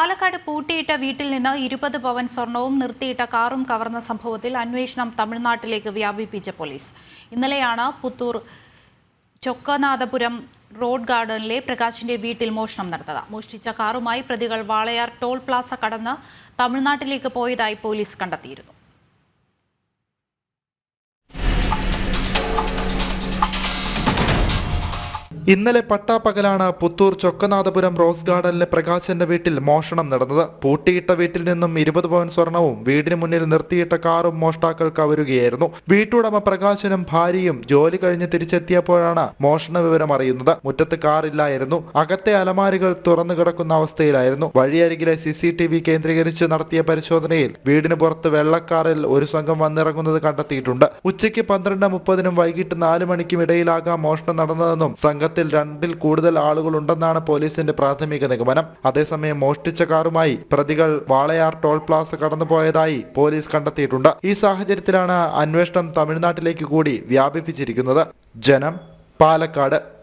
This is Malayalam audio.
പാലക്കാട് പൂട്ടിയിട്ട വീട്ടിൽ നിന്ന് ഇരുപത് പവൻ സ്വർണവും നിർത്തിയിട്ട കാറും കവർന്ന സംഭവത്തിൽ അന്വേഷണം തമിഴ്നാട്ടിലേക്ക് വ്യാപിപ്പിച്ച പോലീസ്. ഇന്നലെയാണ് പുത്തൂർ ചൊക്കനാഥപുരം റോഡ് ഗാർഡനിലെ പ്രകാശിന്റെ വീട്ടിൽ മോഷണം നടന്നത്. മോഷ്ടിച്ച കാറുമായി പ്രതികൾ വാളയാർ ടോൾ പ്ലാസ കടന്ന് തമിഴ്നാട്ടിലേക്ക് പോയതായി പോലീസ് കണ്ടെത്തിയിരുന്നു. ഇന്നലെ പട്ടാപ്പകലാണ് പുത്തൂർ ചൊക്കനാഥപുരം റോസ് ഗാർഡനിലെ പ്രകാശന്റെ വീട്ടിൽ മോഷണം നടന്നത്. പൂട്ടിയിട്ട വീട്ടിൽ നിന്നും ഇരുപത് പവൻ സ്വർണവും വീടിന് മുന്നിൽ നിർത്തിയിട്ട കാറും മോഷ്ടാക്കൾ കവരുകയായിരുന്നു. വീട്ടുടമ പ്രകാശനും ഭാര്യയും ജോലി കഴിഞ്ഞ് തിരിച്ചെത്തിയപ്പോഴാണ് മോഷണ വിവരം അറിയുന്നത്. മുറ്റത്ത് കാറില്ലായിരുന്നു അകത്തെ അലമാരികൾ തുറന്നു കിടക്കുന്ന അവസ്ഥയിലായിരുന്നു. വഴിയരികിലെ സി സി ടി വി കേന്ദ്രീകരിച്ച് നടത്തിയ പരിശോധനയിൽ വീടിന് പുറത്ത് വെള്ളക്കാറിൽ ഒരു സംഘം വന്നിറങ്ങുന്നത് കണ്ടെത്തിയിട്ടുണ്ട്. ഉച്ചയ്ക്ക് പന്ത്രണ്ട് മുപ്പതിനും വൈകിട്ട് നാല് മണിക്കും ഇടയിലാകാം മോഷണം നടന്നതെന്നും സംഘത്തിൽ രണ്ടിൽ കൂടുതൽ ആളുകൾ ഉണ്ടെന്നാണ് പോലീസിന്റെ പ്രാഥമിക നിഗമനം. അതേസമയം മോഷ്ടിച്ച കാറുമായി പ്രതികൾ വാളയാർ ടോൾ പ്ലാസ കടന്നുപോയതായി പോലീസ് കണ്ടെത്തിയിട്ടുണ്ട്. ഈ സാഹചര്യത്തിലാണ് അന്വേഷണം തമിഴ്നാട്ടിലേക്ക് കൂടി വ്യാപിപ്പിച്ചിരിക്കുന്നത്. ജനം പാലക്കാട്.